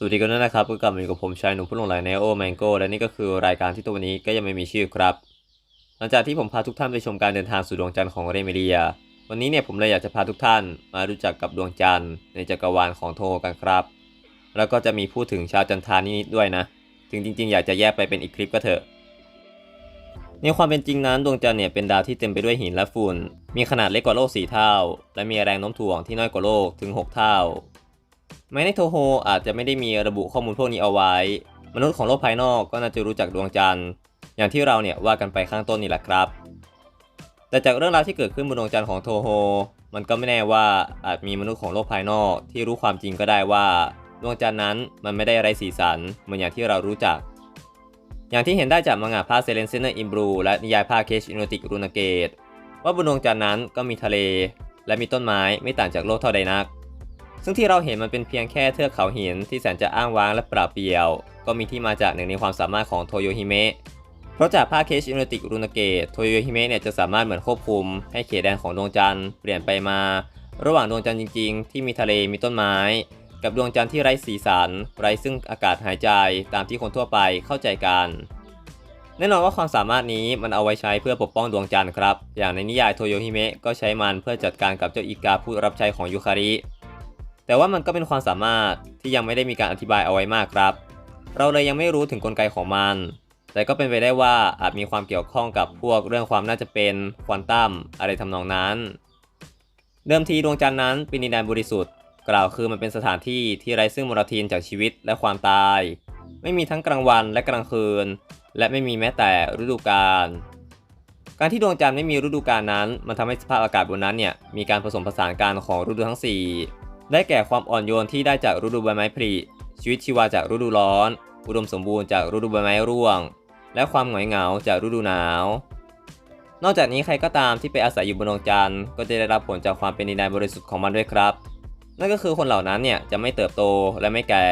สวัสดีกันด้วยนะครับก็กลับมาอยู่กับผมชายหนุ่มผู้หลงไหลในโอแมงโกและนี่ก็คือรายการที่ตัวนี้ก็ยังไม่มีชื่อครับ หลังจากที่ผมพาทุกท่านไปชมการเดินทางสู่ดวงจันทร์ของเรเมเดีย วันนี้เนี่ยผมเลยอยากจะพาทุกท่านมารู้จักกับดวงจันทร์ในจักรวาลของโทกันครับ แล้วก็จะมีพูดถึงชาวจันทรานิดด้วยนะ ถึงจริง ๆ อยากจะแยกไปเป็นอีกคลิปก็เถอะ ในความเป็นจริงนั้นดวงจันทร์เนี่ยเป็นดาวที่เต็มไปด้วยหินและฝุ่น มีขนาดเล็กกว่าโลก 4 เท่า และมีแรงโน้มถ่วงที่น้อยกว่าโลกถึง 6 เท่า แม้ในโทโฮอาจจะไม่ได้มีระบุข้อมูลพวกนี้เอาไว้ มนุษย์ของโลกภายนอกก็น่าจะรู้จักดวงจันทร์ อย่างที่เราเนี่ยว่ากันไปข้างต้นนี่แหละครับ แต่จากเรื่องราวที่เกิดขึ้นบนดวงจันทร์ของโทโฮ มันก็ไม่แน่ว่าอาจมีมนุษย์ของโลกภายนอกที่รู้ความจริงก็ได้ว่าดวงจันทร์นั้นมันไม่ได้ไร้สีสันเหมือนอย่างที่เรารู้จัก อย่างที่เห็นได้จากมังงะภาคเซเลนเซเนอร์อิมบรูและนิยายภาคเคชอินโนติกรูนาเกตว่าบนดวงจันทร์นั้นก็มีทะเล และมีต้นไม้ไม่ต่างจากโลกเท่าใดนัก ซึ่งที่เราเห็นมันเป็นเพียงแค่เทือกเขาหินที่แสนจะอ้างว้างและเปราเปลี่ยว ก็มีที่มาจากหนึ่งในความสามารถของโทโยฮิเมะ เพราะจากภาคเคชอินโนติกรูนเกตโทโยฮิเมะเนี่ยจะสามารถเหมือนควบคุม ให้เขตแดนของดวงจันทร์เปลี่ยนไปมา ระหว่างดวงจันทร์จริงๆ ที่มีทะเลมีต้นไม้ กับดวงจันทร์ที่ไร้สีสัน ไร้ซึ่งอากาศหายใจตามที่คนทั่วไปเข้าใจกันแน่นอนว่าความสามารถนี้มันเอาไว้ใช้เพื่อปกป้องดวงจันทร์ครับ อย่างในนิยายโทโยฮิเมะก็ใช้มันเพื่อจัดการกับเจ้าอีกาผู้รับใช้ของยูคาริ แต่ว่ามันก็เป็นความสามารถที่ยังไม่ได้มีการอธิบายเอาไว้มากครับ เราเลยยังไม่รู้ถึงกลไกของมัน แต่ก็เป็นไปได้ว่าอาจมีความเกี่ยวข้องกับพวกเรื่องความน่าจะเป็นควอนตัมอะไรทำนองนั้น เดิมทีดวงจันทร์นั้นเป็นดินแดนบริสุทธิ์ กล่าวคือมันเป็นสถานที่ที่ไร้ซึ่งมลทินจากชีวิตและความตาย ไม่มีทั้งกลางวันและกลางคืน และไม่มีแม้แต่ฤดูกาลการที่ดวงจันทร์ไม่มีฤดูกาลนั้น มันทำให้สภาพอากาศบนนั้นเนี่ยมีการผสมผสานกันของฤดูทั้ง4 ได้แก่ความอ่อนโยนที่ได้จากฤดูใบไม้ผลิชีวิตชีวาจากฤดูร้อน อุดมสมบูรณ์จากฤดูใบไม้ร่วง และความหงอยเหงาจากฤดูหนาว นอกจากนี้ใครก็ตามที่ไปอาศัยอยู่บนดวงจันทร์ก็จะได้รับผลจากความเป็นดินแดนบริสุทธิ์ของมันด้วยครับ นั่นก็คือคนเหล่านั้นเนี่ยจะไม่เติบโตและไม่แก่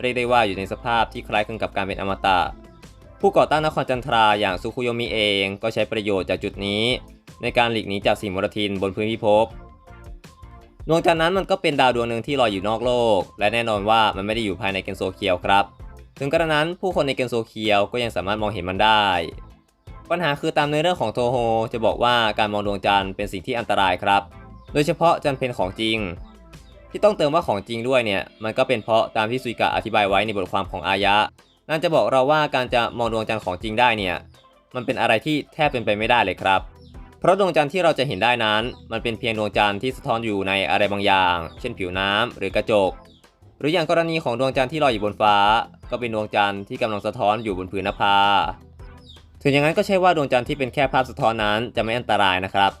เรียกได้ว่าอยู่ในสภาพที่คล้ายคลึงกับการเป็นอมตะ ผู้ก่อตั้งนครจันทราอย่างซุคุโยมิเอง ก็ใช้ประโยชน์จากจุดนี้ ในการหลีกหนีจากสิ่งมลทินบนพื้นพิภพ ดวงจันทร์นั้นมันก็เป็นดาวดวงหนึ่งที่ลอยอยู่นอกโลก และแน่นอนว่ามันไม่ได้อยู่ภายในเกนโซเคียวครับ ถึงกระนั้นผู้คนในเกนโซเคียวก็ยังสามารถมองเห็นมันได้ ปัญหาคือตามในเรื่องของโทโฮจะบอกว่าการมองดวงจันทร์เป็นสิ่งที่อันตรายครับ โดยเฉพาะจันทร์เป็นของจริง ที่ต้องเติมว่าของจริงด้วยเนี่ยมันก็เป็นเพราะตามที่ซุยกะอธิบายไว้ในบทความของอายะนั่นจะบอกเราว่าการจะมองดวงจันทร์ของจริงได้เนี่ยมันเป็นอะไรที่แทบเป็นไปไม่ได้เลยครับ เพราะดวงจันทร์ที่เราจะเห็นได้นั้น มันเป็นเพียงดวงจันทร์ที่สะท้อนอยู่ในอะไรบางอย่าง เช่นผิวน้ำหรือกระจก หรืออย่างกรณีของดวงจันทร์ที่ลอยอยู่บนฟ้า ก็เป็นดวงจันทร์ที่กำลังสะท้อนอยู่บนผืนนภาถึงอย่างนั้นก็ใช่ว่าดวงจันทร์ที่เป็นแค่ภาพสะท้อนนั้นจะไม่อันตรายนะครับ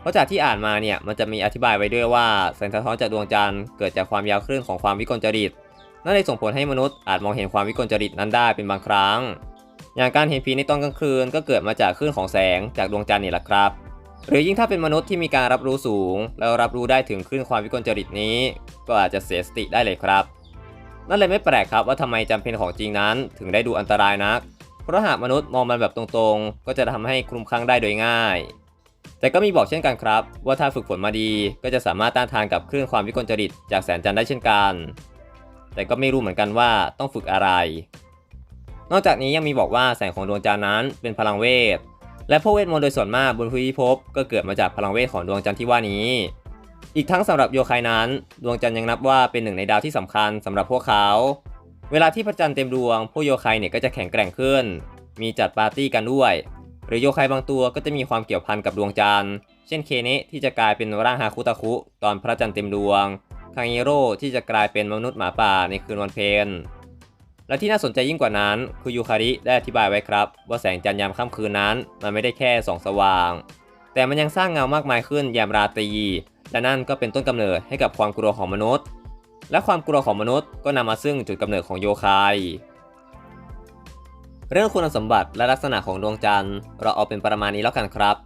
เพราะจากที่อ่านมาเนี่ยมันจะมีอธิบายไว้ด้วยว่าแสงสะท้อนจากดวงจันทร์เกิดจากความยาวคลื่นของความวิกลจริต นั่นเลยส่งผลให้มนุษย์อาจมองเห็นความวิกลจริตนั้นได้เป็นบางครั้ง อย่างการเห็นผีในตอนกลางคืนก็เกิดมาจากคลื่นของแสงจากดวงจันทร์นี่แหละครับ หรือยิ่งถ้าเป็นมนุษย์ที่มีการรับรู้สูง แล้วรับรู้ได้ถึงคลื่นความวิกลจริตนี้ ก็อาจจะเสียสติได้เลยครับ นั่นเลยไม่แปลกครับว่าทำไมจำเป็นของจริงนั้น ถึงได้ดูอันตรายนัก เพราะหากมนุษย์มองมันแบบตรงๆ ก็จะทำให้คลุมคลั่งได้โดยง่าย แต่ก็มีบอกเช่นกันครับ ว่าถ้าฝึกฝนมาดี ก็จะสามารถต้านทานกับคลื่นความวิกลจริตจากแสงจันทร์ได้เช่นกัน แต่ก็ไม่รู้เหมือนกันว่าต้องฝึกอะไร นอกจากนี้ยังมีบอกว่าแสงของดวงจันทร์นั้นเป็นพลังเวท และพวกเวทมนต์โดยส่วนมากบนพื้นพิภพก็เกิดมาจากพลังเวทของดวงจันทร์ที่ว่านี้ อีกทั้งสำหรับโยคายนั้น ดวงจันทร์ยังนับว่าเป็นหนึ่งในดาวที่สำคัญสำหรับพวกเขา เวลาที่พระจันทร์เต็มดวงพวกโยคายเนี่ยก็จะแข็งแกร่งขึ้น มีจัดปาร์ตี้กันด้วย หรือโยคายบางตัวก็จะมีความเกี่ยวพันกับดวงจันทร์ เช่นเคเนะที่จะกลายเป็นร่างฮาคุตะคุ ตอนพระจันทร์เต็มดวงคางเอโร่ที่จะกลายเป็นมนุษย์หมาป่าในคืนวันเพ็ และที่น่าสนใจยิ่งกว่านั้น คือยูคาริได้อธิบายไว้ครับ ว่าแสงจันทร์ยามค่ำคืนนั้น มันไม่ได้แค่ส่องสว่าง แต่มันยังสร้างเงามากมายขึ้นยามราตรีและนั่นก็เป็นต้นกำเนิดให้กับความกลัวของมนุษย์ และความกลัวของมนุษย์ก็นำมาซึ่งจุดกำเนิดของโยคายเรื่องคุณสมบัติและลักษณะของดวงจันทร์ เราเอาเป็นประมาณนี้แล้วกันครับ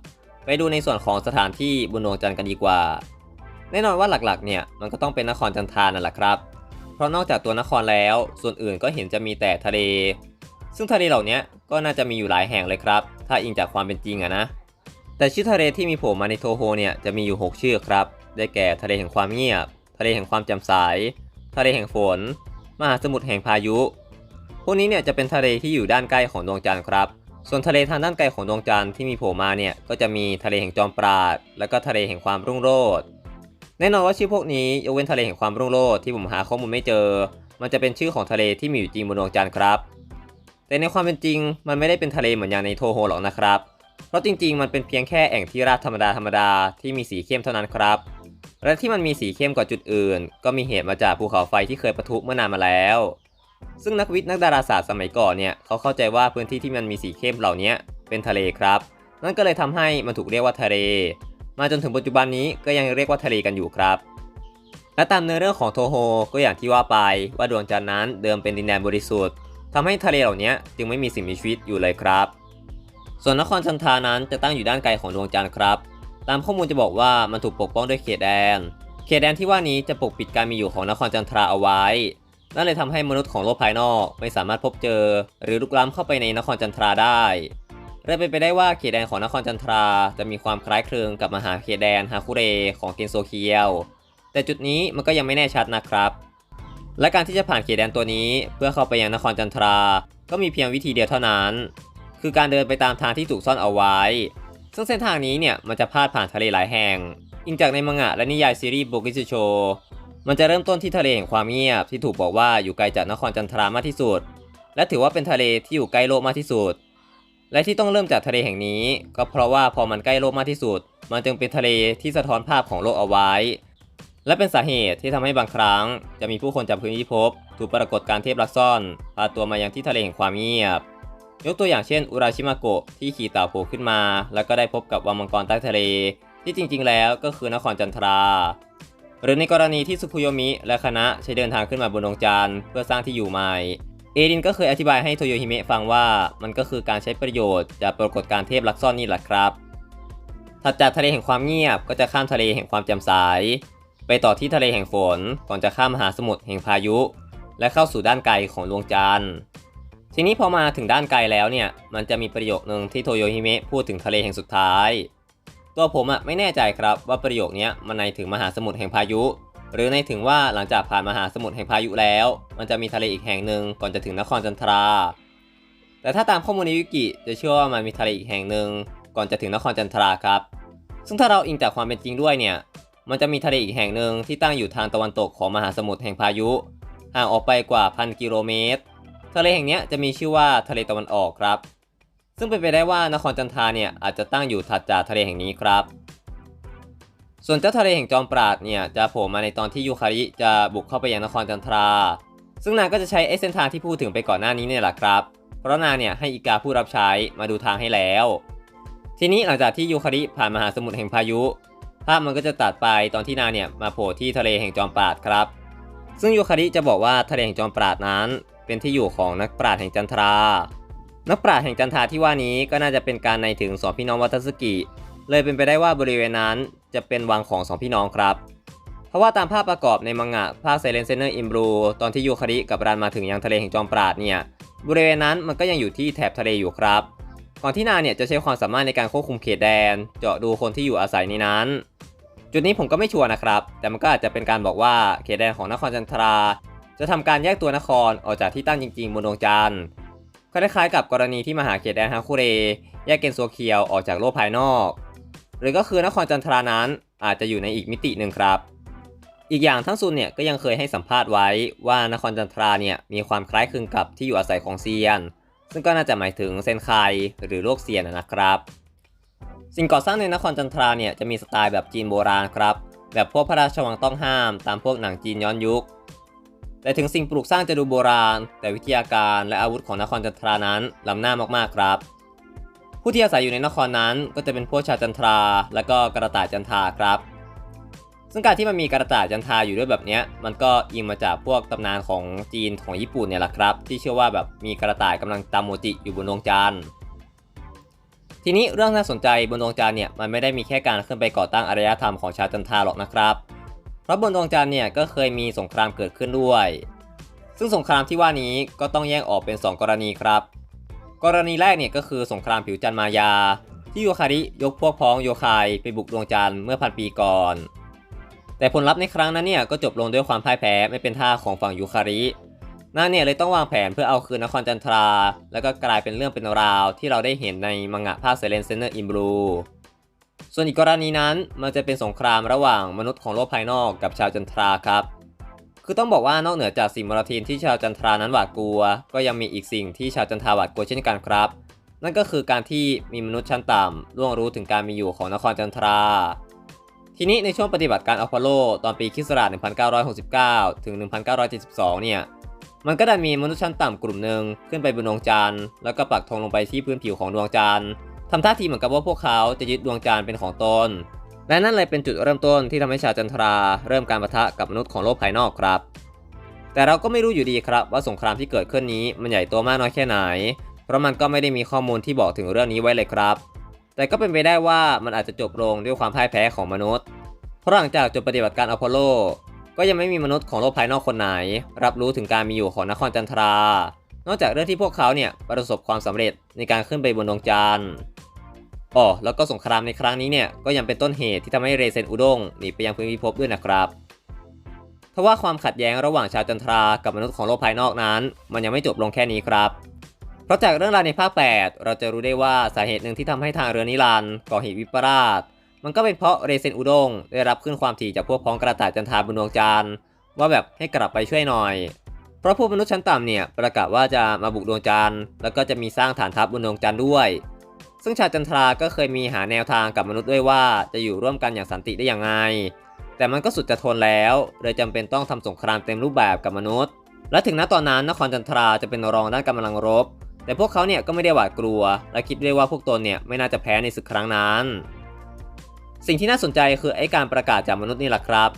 ไปดูในส่วนของสถานที่บนดวงจันทร์กันดีกว่า แน่นอนว่าหลักๆเนี่ยมันก็ต้องเป็นนครจันทานั่นแหละครับ เพราะนอกจากตัวนครแล้ว ส่วนอื่นก็เห็นจะมีแต่ทะเล ซึ่งทะเลเหล่านี้ก็น่าจะมีอยู่หลายแห่งเลยครับ ถ้าอิงจากความเป็นจริงอะนะ แต่ชื่อทะเลที่มีโผล่มาในโทโฮเนี่ยจะมีอยู่ 6 ชื่อครับ ได้แก่ทะเลแห่งความเงียบ ทะเลแห่งความจ่มใสทะเลแห่งฝน มหาสมุทรแห่งพายุ พวกนี้เนี่ยจะเป็นทะเลที่อยู่ด้านใกล้ของดวงจันทร์ครับ ส่วนทะเลทางด้านไกลของดวงจันทร์ที่มีโผล่มาเนี่ยก็จะมีทะเลแห่งจอมปราด และก็ทะเลแห่งความรุ่งโรจน์ แน่นอนว่าชื่อพวกนี้ยกเว้นทะเลแห่งความรุ่งโรจน์ที่ผมหาข้อมูลไม่เจอ มันจะเป็นชื่อของทะเลที่มีอยู่จริงบนดวงจันทร์ครับ แต่ในความเป็นจริงมันไม่ได้เป็นทะเลเหมือนอย่างในโทโฮหรอกนะครับ เพราะจริงๆ มันเป็นเพียงแค่แอ่งที่ราบธรรมดาธรรมดาที่มีสีเข้มเท่านั้นครับ และที่มันมีสีเข้มกว่าจุดอื่น ก็มีเหตุมาจากภูเขาไฟที่เคยปะทุเมื่อนานมาแล้ว ซึ่งนักวิทย์นักดาราศาสตร์สมัยก่อนเนี่ยเขาเข้าใจว่าพื้นที่ที่มันมีสีเข้มเหล่านี้เป็นทะเลครับ นั่นก็เลยทำให้มันถูกเรียกว่าทะเล มาจนถึงปัจจุบันนี้ก็ยังเรียกว่าทะเลกันอยู่ครับ และตามเนื้อเรื่องของโทโฮก็อย่างที่ว่าไปว่าดวงจันทร์นั้นเดิมเป็นดินแดนบริสุทธิ์ทำให้ทะเลเหล่านี้จึงไม่มีสิ่งมีชีวิตอยู่เลยครับ ส่วนนครจันทรานั้นจะตั้งอยู่ด้านไกลของดวงจันทร์ครับ ตามข้อมูลจะบอกว่ามันถูกปกป้องด้วยเขตแดน เขตแดนที่ว่านี้จะปกปิดการมีอยู่ของนครจันทราเอาไว้ นั่นเลยทำให้มนุษย์ของโลกภายนอกไม่สามารถพบเจอ หรือลุกล้ำเข้าไปในนครจันทราได้ เลยเป็นไปได้ว่าเขตแดนของนครจันทราจะมีความคล้ายคลึงกับมหาเขตแดนฮาคุเรของเกนโซเคียว แต่จุดนี้มันก็ยังไม่แน่ชัดนะครับ และการที่จะผ่านเขตแดนตัวนี้เพื่อเข้าไปยังนครจันทรา ก็มีเพียงวิธีเดียวเท่านั้น คือการเดินไปตามทางที่ถูกซ่อนเอาไว้ ซึ่งเส้นทางนี้เนี่ยมันจะพาดผ่านทะเลหลายแห่ง อิงจากในมังงะและนิยายซีรีส์โบกิซโช มันจะเริ่มต้นที่ทะเลแห่งความเงียบที่ถูกบอกว่าอยู่ไกลจากนครจันทรามากที่สุด และถือว่าเป็นทะเลที่อยู่ใกล้โลกมากที่สุด และที่ต้องเริ่มจากทะเลแห่งนี้ ก็เพราะว่าพอมันใกล้โลกมากที่สุด มันจึงเป็นทะเลที่สะท้อนภาพของโลกเอาไว้ และเป็นสาเหตุที่ทำให้บางครั้ง จะมีผู้คนจากพื้นที่พบ ถูกปรากฏการเทพลักซ่อนพาตัวมายังที่ทะเลแห่งความเงียบ ยกตัวอย่างเช่นอุราชิมาโกะที่ขี่เต่าโผล่ขึ้นมา แล้วก็ได้พบกับวังมังกรใต้ทะเล ที่จริง ๆ แล้วก็คือนครจันทราหรือในกรณีที่สุคุโยมิและคณะใช้เดินทางขึ้นมาบนดวงจันทร์เพื่อสร้างที่อยู่ใหม่ เอรินก็เคยอธิบายให้โทโยฮิเมะฟังว่ามันก็คือการใช้ประโยชน์จากปรากฏการเทพลักซ่อนนี่แหละครับ ถัดจากทะเลแห่งความเงียบก็จะข้ามทะเลแห่งความจ่มใสไปต่อที่ทะเลแห่งฝนก่อนจะข้ามมหาสมุทรแห่งพายุ และเข้าสู่ด้านไกลของดวงจันทร์ ทีนี้พอมาถึงด้านไกลแล้วเนี่ยมันจะมีประโยคนึงที่โทโยฮิเมะพูดถึงทะเลแห่งสุดท้าย ตัวผมอะไม่แน่ใจครับว่าประโยคนี้มันในถึงมหาสมุทรแห่งพายุ หรือในถึงว่าหลังจากผ่านมหาสมุทรแห่งพายุแล้ว มันจะมีทะเลอีกแห่งหนึ่งก่อนจะถึงนครจันทรา แต่ถ้าตามข้อมูลในวิกิจะเชื่อว่ามันมีทะเลอีกแห่งหนึ่งก่อนจะถึงนครจันทราครับ ซึ่งถ้าเราอิงจากความเป็นจริงด้วยเนี่ย มันจะมีทะเลอีกแห่งหนึ่งที่ตั้งอยู่ทางตะวันตกของมหาสมุทรแห่งพายุ ห่างออกไปกว่าพันกิโลเมตร ทะเลแห่งนี้จะมีชื่อว่าทะเลตะวันออกครับ ซึ่งเป็นไปได้ว่านครจันทราเนี่ยอาจจะตั้งอยู่ถัดจากทะเลแห่งนี้ครับ ส่วนเจ้าทะเลแห่งจอมปราดเนี่ยจะโผล่มาในตอนที่ยูคาริจะบุกเข้าไปยังนครจันทรา ซึ่งนางก็จะใช้ไอเส้นทางที่พูดถึงไปก่อนหน้านี้เนี่ยแหละครับ เพราะนางเนี่ยให้อีกาผู้รับใช้มาดูทางให้แล้ว ทีนี้หลังจากที่ยูคาริผ่านมหาสมุทรแห่งพายุ ภาพมันก็จะตัดไปตอนที่นางเนี่ยมาโผล่ที่ทะเลแห่งจอมปราดครับ ซึ่งยูคาริจะบอกว่าทะเลแห่งจอมปราดนั้น เป็นที่อยู่ของนักปราชญ์แห่งจันทรา นักปราชญ์แห่งจันทราที่ว่านี้ก็น่าจะเป็นการในถึงสองพี่น้องวัตสึกิเลยเป็นไปได้ว่าบริเวณนั้น จะเป็นวังของสองพี่น้องครับ เพราะว่าตามภาพประกอบในมังงะภาคไซเลนเซเนอร์อิมบลูตอนที่ยูคาริกับรันมาถึงยังทะเลแห่งจอมปราดเนี่ยบริเวณนั้นมันก็ยังอยู่ที่แถบทะเลอยู่ครับ ก่อนที่นาเนี่ยจะใช้ความสามารถในการควบคุมเขตแดน เจาะดูคนที่อยู่อาศัยในนั้น จุดนี้ผมก็ไม่ชัวร์นะครับ แต่มันก็อาจจะเป็นการบอกว่าเขตแดนของนครจันทรา จะทำการแยกตัวนครออกจากที่ตั้งจริงๆบนดวงจันทร์คล้ายๆกับกรณีที่มหาเขตแดนฮาคุเร แยกเกนโซเคียวออกจากโลกภายนอก หรือก็คือนครจันทรานั้นอาจจะอยู่ในอีกมิติหนึ่งครับ อีกอย่างทั้งซุนเนี่ยก็ยังเคยให้สัมภาษณ์ไว้ว่านครจันทราเนี่ยมีความคล้ายคลึงกับที่อยู่อาศัยของเซียน ซึ่งก็น่าจะหมายถึงเซนไคหรือโลกเซียนนะครับ สิ่งก่อสร้างในนครจันทราเนี่ยจะมีสไตล์แบบจีนโบราณครับ แบบพวกพระราชวังต้องห้าม ตามพวกหนังจีนย้อนยุค แต่ถึงสิ่งปลูกสร้างจะดูโบราณ แต่วิทยาการและอาวุธของนครจันทรานั้นล้ำหน้ามากๆครับ ผู้ที่อาศัยอยู่ในนครนั้น ก็จะเป็นพวกชาวจันทรา และก็กระต่ายจันทาครับ ซึ่งการที่มันมีกระต่ายจันทาอยู่ด้วยแบบนี้มันก็อิงมาจากพวกตำนานของจีนของญี่ปุ่นเนี่ยแหละครับ ที่เชื่อว่าแบบมีกระต่ายกำลังตามโมจิอยู่บนดวงจันทร์ทีนี้เรื่องน่าสนใจบนดวงจันทร์เนี่ยมันไม่ได้มีแค่การขึ้นไปก่อตั้งอารยธรรมของชาวจันทราหรอกนะครับ เพราะบนดวงจันทร์เนี่ยก็เคยมีสงครามเกิดขึ้นด้วย ซึ่งสงครามที่ว่านี้ก็ต้องแยกออกเป็น 2 กรณีครับ กรณีแรกเนี่ยก็คือสงครามผิวจันมายา ที่โยคาริยกพวกพ้องโยคายไปบุกดวงจันทร์เมื่อพันปีก่อน แต่ผลลัพธ์ในครั้งนั้นเนี่ยก็จบลงด้วยความพ่ายแพ้ไม่เป็นท่าของฝั่งยูคารินางเนี่ยเลยต้องวางแผนเพื่อเอาคืนนครจันทรา แล้วก็กลายเป็นเรื่องเป็นราวที่เราได้เห็นในมังงะภาคเซเลนเซเนอร์อินบลูส่วนอีกกรณีนั้นมันจะเป็นสงครามระหว่างมนุษย์ของโลกภายนอกกับชาวจันทราครับ คือต้องบอกว่านอกเหนือจากสิ่งมลทินที่ชาวจันทรานั้นหวาดกลัว ก็ยังมีอีกสิ่งที่ชาวจันทราหวาดกลัวเช่นกันครับ นั่นก็คือการที่มีมนุษย์ชั้นต่ำล่วงรู้ถึงการมีอยู่ของนครจันทรา ทีนี้ในช่วงปฏิบัติการอพอลโล ตอนปีคริสต์ศักราช1969 ถึง 1972 เนี่ย มันก็ได้มีมนุษย์ชั้นต่ำกลุ่มหนึ่งขึ้นไปบนดวงจันทร์แล้วก็ปักธงลงไปที่พื้นผิวของดวงจันทร์ทำท่าทีเหมือนกับว่าพวกเขาจะยึดดวงจันทร์เป็นของตน และนั่นเลยเป็นจุดเริ่มต้นที่ทำให้ชาวจันทราเริ่มการปะทะกับมนุษย์ของโลกภายนอกครับ แต่เราก็ไม่รู้อยู่ดีครับว่าสงครามที่เกิดขึ้นนี้มันใหญ่โตมากน้อยแค่ไหน เพราะมันก็ไม่ได้มีข้อมูลที่บอกถึงเรื่องนี้ไว้เลยครับ แต่ก็เป็นไปได้ว่ามันอาจจะจบลงด้วยความพ่ายแพ้ของมนุษย์ เพราะหลังจากจบปฏิบัติการอพอลโล ก็ยังไม่มีมนุษย์ของโลกภายนอกคนไหน รับรู้ถึงการมีอยู่ของนครจันทรา นอกจากเรื่องที่พวกเขาเนี่ยประสบความสำเร็จในการขึ้นไปบนดวงจันทร์ อ๋อแล้วก็สงครามในครั้งนี้เนี่ยก็ยังเป็นต้นเหตุที่ทำให้เรเซนอุด้งหนีไปยังพื้นพิภพด้วยนะครับทว่าความขัดแย้งระหว่างชาวจันทรากับมนุษย์ของโลกภายนอกนั้น มันยังไม่จบลงแค่นี้ครับเพราะจากเรื่องราวในภาค 8 เราจะรู้ได้ว่าสาเหตุหนึ่งที่ทำให้ทางเรือนิรันด์ก่อเหตุวิปลาสมันก็เป็นเพราะเรเซนอุด้งได้รับขึ้นความถี่จากพวกพ้องกระต่ายจันทราบนดวงจันทร์ว่าแบบให้กลับไปช่วยหน่อย เพราะพวกมนุษย์ชั้นต่ำเนี่ยประกาศว่าจะมาบุกดวงจันทร์แล้วก็จะมีสร้างฐานทัพบนดวงจันทร์ด้วย ซึ่งชาวจันทราก็เคยมีหาแนวทางกับมนุษย์ด้วยว่าจะอยู่ร่วมกันอย่างสันติได้อย่างไงแต่มันก็สุดจะทนแล้วเลยจำเป็นต้องทำสงครามเต็มรูปแบบกับมนุษย์ และถึงณตอนนั้นนครจันทราจะเป็นรองด้านกำลังรบ แต่พวกเขาเนี่ยก็ไม่ได้หวาดกลัว และคิดได้ว่าพวกตนเนี่ยไม่น่าจะแพ้ในศึกครั้งนั้น สิ่งที่น่าสนใจคือไอ้การประกาศจากมนุษย์นี่แหละครับ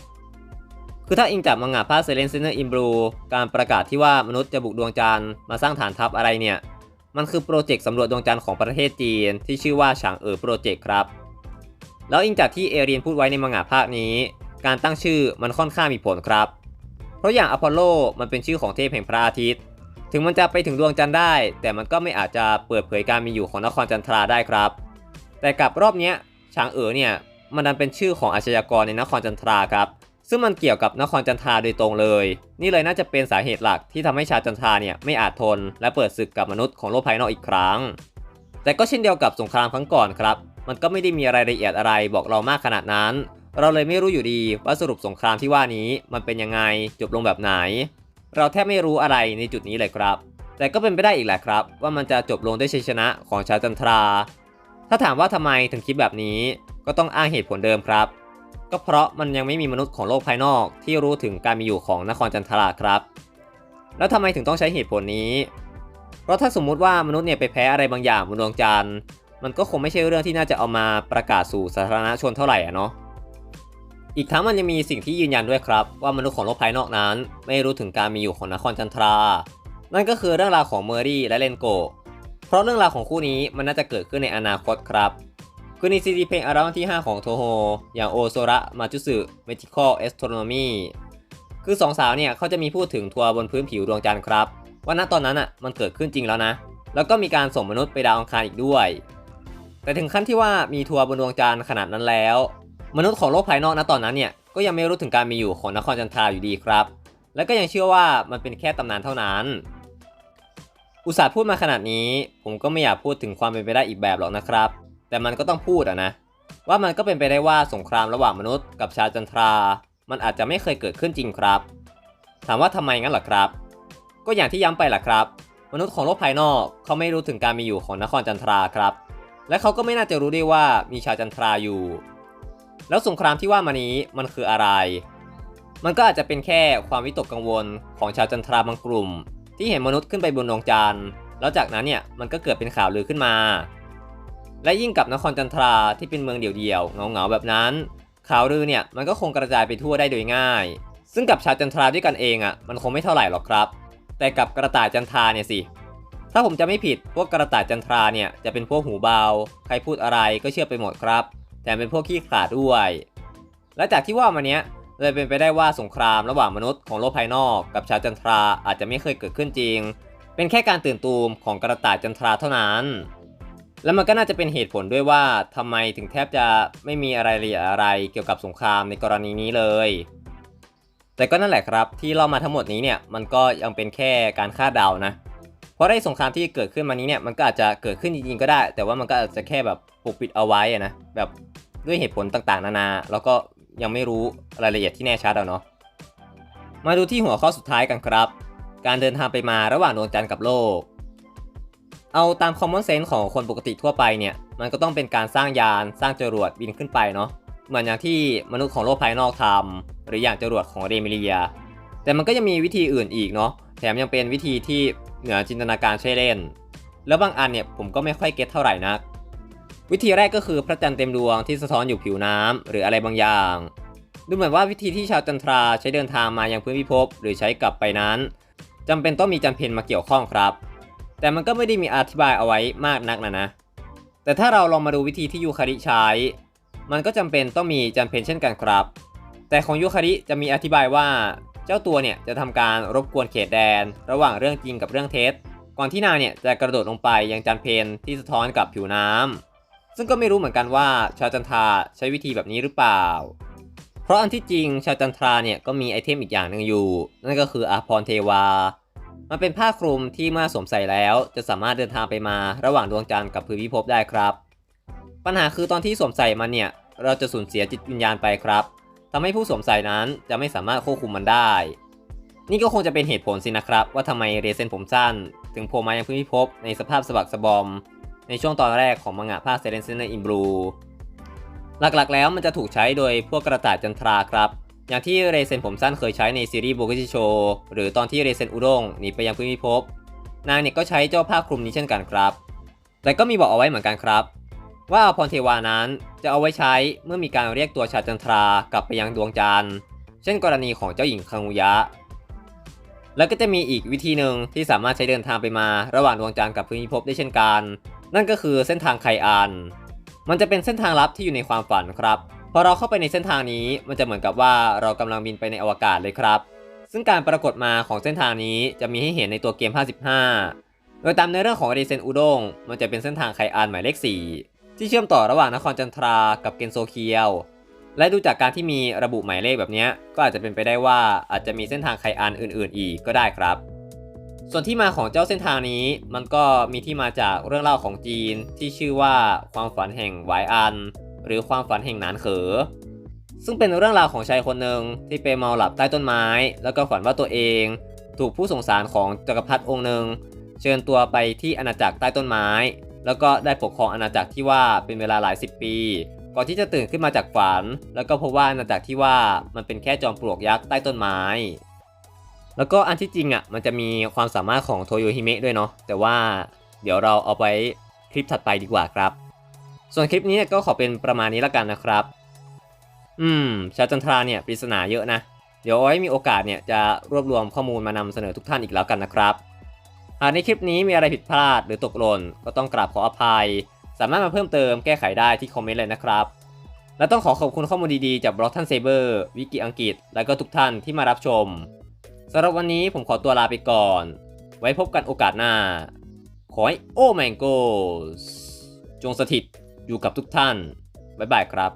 คือถ้าอิงจากมังงะภาคเซเลนเซเนอร์อินบลูการประกาศที่ว่ามนุษย์จะบุกดวงจันทร์มาสร้างฐานทัพอะไรเนี่ย มันคือโปรเจกต์สำรวจดวงจันทร์ของประเทศจีน ที่ชื่อว่าฉางเอ๋อโปรเจกต์ครับ แล้วอิงจากที่เอเรียนพูดไว้ในมังงะภาคนี้ การตั้งชื่อมันค่อนข้างมีผลครับ เพราะอย่างอพอลโลมันเป็นชื่อของเทพแห่งพระอาทิตย์ ถึงมันจะไปถึงดวงจันทร์ได้ แต่มันก็ไม่อาจจะเปิดเผยการมีอยู่ของนครจันทราได้ครับ แต่กับรอบนี้ฉางเอ๋อเนี่ยมันดันเป็นชื่อของอาชญากรในนครจันทราครับ ซึ่งมันเกี่ยวกับนครจันทาโดยตรงเลย นี่เลยน่าจะเป็นสาเหตุหลักที่ทำให้ชาวจันทาเนี่ยไม่อาจทน และเปิดศึกกับมนุษย์ของโลกภายนอกอีกครั้ง แต่ก็เช่นเดียวกับสงครามครั้งก่อนครับ มันก็ไม่ได้มีรายละเอียดอะไรบอกเรามากขนาดนั้น เราเลยไม่รู้อยู่ดีว่าสรุปสงครามที่ว่านี้มันเป็นยังไงจบลงแบบไหน เราแทบไม่รู้อะไรในจุดนี้เลยครับ แต่ก็เป็นไปได้อีกแหละครับ ว่ามันจะจบลงด้วยชัยชนะของชาวจันทรา ถ้าถามว่าทำไมถึงคิดแบบนี้ ก็ต้องอ้างเหตุผลเดิมครับ ก็เพราะมันยังไม่มีมนุษย์ของโลกภายนอกที่รู้ถึงการมีอยู่ของนครจันทราครับ แล้วทำไมถึงต้องใช้เหตุผลนี้ เพราะถ้าสมมุติว่ามนุษย์เนี่ยไปแพ้อะไรบางอย่างบนดวงจันทร์มันก็คงไม่ใช่เรื่องที่น่าจะเอามาประกาศสู่สาธารณชนเท่าไหร่อะเนาะอีกทั้งมันยังมีสิ่งที่ยืนยันด้วยครับ ว่ามนุษย์ของโลกภายนอกนั้น ไม่รู้ถึงการมีอยู่ของนครจันทรา นั่นก็คือเรื่องราวของเมอรี่และเลนโก เพราะเรื่องราวของคู่นี้มันน่าจะเกิดขึ้นในอนาคตครับ คือในซีดีเพลงอัลบั้มที่ 5 ของโทโฮ อย่างโอโซระมาจุสึเมจิคอลเอสโทรโนมีคือสองสาวเนี่ยเขาจะมีพูดถึงทัวร์บนพื้นผิวดวงจันทร์ครับ ว่าณตอนนั้นอะมันเกิดขึ้นจริงแล้วนะ แล้วก็มีการส่งมนุษย์ไปดาวอังคารอีกด้วย แต่ถึงขั้นที่ว่ามีทัวร์บนดวงจันทร์ขนาดนั้นแล้ว มนุษย์ของโลกภายนอกณตอนนั้นเนี่ยก็ยังไม่รู้ถึงการมีอยู่ของนครจันทราอยู่ดีครับ และก็ยังเชื่อว่ามันเป็นแค่ตำนานเท่านั้น อุตส่าห์พูดมาขนาดนี้ ผมก็ไม่อยากพูดถึงความเป็นไปได้อีกแบบหรอกนะครับ แต่มันก็ต้องพูดอะนะ ว่ามันก็เป็นไปได้ว่าสงครามระหว่างมนุษย์กับชาวจันทรา มันอาจจะไม่เคยเกิดขึ้นจริงครับ ถามว่าทำไมงั้นเหรอครับ ก็อย่างที่ย้ำไปแหละครับ มนุษย์ของโลกภายนอกเขาไม่รู้ถึงการมีอยู่ของนครจันทราครับ และเขาก็ไม่น่าจะรู้ได้ว่ามีชาวจันทราอยู่ แล้วสงครามที่ว่ามานี้มันคืออะไร มันก็อาจจะเป็นแค่ความวิตกกังวลของชาวจันทราบางกลุ่ม ที่เห็นมนุษย์ขึ้นไปบนดวงจันทร์แล้วจากนั้นเนี่ยมันก็เกิดเป็นข่าวลือขึ้นมา และยิ่งกับนครจันทราที่เป็นเมืองเดี่ยวๆเงาๆแบบนั้น ข่าวลือเนี่ยมันก็คงกระจายไปทั่วได้โดยง่าย ซึ่งกับชาวจันทราด้วยกันเองอะมันคงไม่เท่าไหร่หรอกครับ แต่กับกระต่ายจันทราเนี่ยสิถ้าผมจะไม่ผิดพวกกระต่ายจันทราเนี่ยจะเป็นพวกหูเบา ใครพูดอะไรก็เชื่อไปหมดครับ แต่เป็นพวกขี้ขลาดด้วย และจากที่ว่ามาเนี้ยเลยเป็นไปได้ว่าสงครามระหว่างมนุษย์ของโลกภายนอกกับชาวจันทราอาจจะไม่เคยเกิดขึ้นจริง เป็นแค่การตื่นตูมของกระต่ายจันทราเท่านั้น และมันก็น่าจะเป็นเหตุผลด้วยว่าทำไมถึงแทบจะไม่มีอะไรละเอียดอะไรเกี่ยวกับสงครามในกรณีนี้เลย แต่ก็นั่นแหละครับที่เล่ามาทั้งหมดนี้เนี่ยมันก็ยังเป็นแค่การคาดเดานะ เพราะไอ้สงครามที่เกิดขึ้นมานี้เนี่ยมันก็อาจจะเกิดขึ้นจริงๆก็ได้ แต่ว่ามันก็อาจจะแค่แบบปกปิดเอาไว้นะแบบด้วยเหตุผลต่างๆ นานา แล้วก็ยังไม่รู้รายละเอียดที่แน่ชัดเอาเนาะมาดูที่หัวข้อสุดท้ายกันครับ การเดินทางไปมาระหว่างดวงจันทร์กับโลก เอาตาม common sense ของคนปกติทั่วไปเนี่ย มันก็ต้องเป็นการสร้างยานสร้างจรวดบินขึ้นไปเนาะเหมือนอย่างที่มนุษย์ของโลกภายนอกทำหรืออย่างจรวดของเรมิเลีย แต่มันก็จะมีวิธีอื่นอีกเนาะแถมยังเป็นวิธีที่เหนือจินตนาการใช้เล่น แล้วบางอันเนี่ยผมก็ไม่ค่อยเก็ตเท่าไหร่นัก วิธีแรกก็คือพระจันทร์เต็มดวงที่สะท้อนอยู่ผิวน้ำหรืออะไรบางอย่าง ดูเหมือนว่าวิธีที่ชาวจันทราใช้เดินทางมายังพื้นพิภพหรือใช้กลับไปนั้นจำเป็นต้องมีจันเพนมาเกี่ยวข้องครับ แต่มันก็ไม่ได้มีอธิบายเอาไว้มากนักนะนะ แต่ถ้าเราลองมาดูวิธีที่ยูคาริใช้ มันก็จำเป็นต้องมีจันเพนเช่นกันครับ แต่ของยูคาริจะมีอธิบายว่าเจ้าตัวเนี่ยจะทำการรบกวนเขตแดน ระหว่างเรื่องจริงกับเรื่องเท็จ ก่อนที่นางเนี่ยจะกระโดดลงไปยังจันเพนที่สะท้อนกับผิวน้ำซึ่งก็ไม่รู้เหมือนกันว่าชาวจันทราใช้วิธีแบบนี้หรือเปล่า เพราะอันที่จริงชาวจันทราเนี่ยก็มีไอเทมอีกอย่างหนึ่งอยู่ นั่นก็คืออาพรเทวา มันเป็นผ้าคลุมที่เมื่อสวมใส่แล้ว จะสามารถเดินทางไปมาระหว่างดวงจันทร์กับพื้นพิภพได้ครับ ปัญหาคือตอนที่สวมใส่มันเนี่ย เราจะสูญเสียจิตวิญญาณไปครับทำให้ผู้สวมใส่นั้นจะไม่สามารถควบคุมมันได้ นี่ก็คงจะเป็นเหตุผลสินะครับ ว่าทำไมเรเซนผมสั้น ถึงโผล่มายังพื้นพิภพในสภาพสะบักสะบอม ในช่วงตอนแรกของมังงะภาคเซเลนเซนอินบลูหลักๆ แล้วมันจะถูกใช้โดยพวกกระต่ายจันทราครับ อย่างที่เรเซนผมสั้นเคยใช้ในซีรีส์โบกิชิโชหรือตอนที่เรเซนอุด้งหนีไปยังพื้นพิภพนางเนี่ยก็ใช้เจ้าผ้าคลุมนี้เช่นกันครับ แต่ก็มีบอกเอาไว้เหมือนกันครับ ว่าอภรเทวานั้นจะเอาไว้ใช้เมื่อมีการเรียกตัวชาจันทรากลับไปยังดวงจันทร์ เช่นกรณีของเจ้าหญิงคังุยะ แล้วก็จะมีอีกวิธีหนึ่งที่สามารถใช้เดินทางไปมาระหว่างดวงจันทร์กับพื้นพิภพได้เช่นกัน นั่นก็คือเส้นทางไคอัน มันจะเป็นเส้นทางลับที่อยู่ในความฝันครับ พอเราเข้าไปในเส้นทางนี้มันจะเหมือนกับว่าเรากำลังบินไปในอวกาศเลยครับ ซึ่งการปรากฏมาของเส้นทางนี้จะมีให้เห็นในตัวเกม 55 โดยตามในเรื่องของเรเซนอุด้งมันจะเป็นเส้นทางไคอันหมายเลข 4 ที่เชื่อมต่อระหว่างนครจันทรากับเกนโซเคียว และดูจากการที่มีระบุหมายเลขแบบนี้ก็อาจจะเป็นไปได้ว่าอาจจะมีเส้นทางไคอันอื่น ๆ อีกก็ได้ครับส่วนที่มาของเจ้าเส้นทางนี้มันก็มีที่มาจากเรื่องเล่าของจีนที่ชื่อว่าความฝันแห่งหวายอัน หรือความฝันแห่งหนานเขอ ซึ่งเป็นเรื่องราวของชายคนหนึ่งที่ไปเมาหลับใต้ต้นไม้ แล้วก็ฝันว่าตัวเอง ถูกผู้สงสารของจักรพรรดิองค์หนึ่งเชิญตัวไปที่อาณาจักรใต้ต้นไม้ แล้วก็ได้ปกครองอาณาจักรที่ว่าเป็นเวลาหลายสิบปี ก่อนที่จะตื่นขึ้นมาจากฝัน แล้วก็พบว่าอาณาจักรที่ว่ามันเป็นแค่จอมปลวกยักษ์ใต้ต้นไม้แล้วก็อันที่จริงอะมันจะมีความสามารถของโทโยฮิเมะด้วยเนาะแต่ว่าเดี๋ยวเราเอาไปคลิปถัดไปดีกว่าครับ ส่วนคลิปนี้ก็ขอเป็นประมาณนี้แล้วกันนะครับ อืม ชาจันทราเนี่ยปริศนาเยอะนะ เดี๋ยวเอาไว้มีโอกาสเนี่ยจะรวบรวมข้อมูลมานำเสนอทุกท่านอีกแล้วกันนะครับ หากในคลิปนี้มีอะไรผิดพลาดหรือตกหล่นก็ต้องกราบขออภัย สามารถมาเพิ่มเติมแก้ไขได้ที่คอมเมนต์เลยนะครับ และต้องขอขอบคุณข้อมูลดีๆจากบล็อกท่านเซเบอร์วิกิอังกฤษ และก็ทุกท่านที่มารับชมสำหรับวันนี้ผมขอตัวลาไปก่อน ไว้พบกันโอกาสหน้า ขอให้โอแมงโกสจงสถิต อยู่กับทุกท่าน บ๊ายบายครับ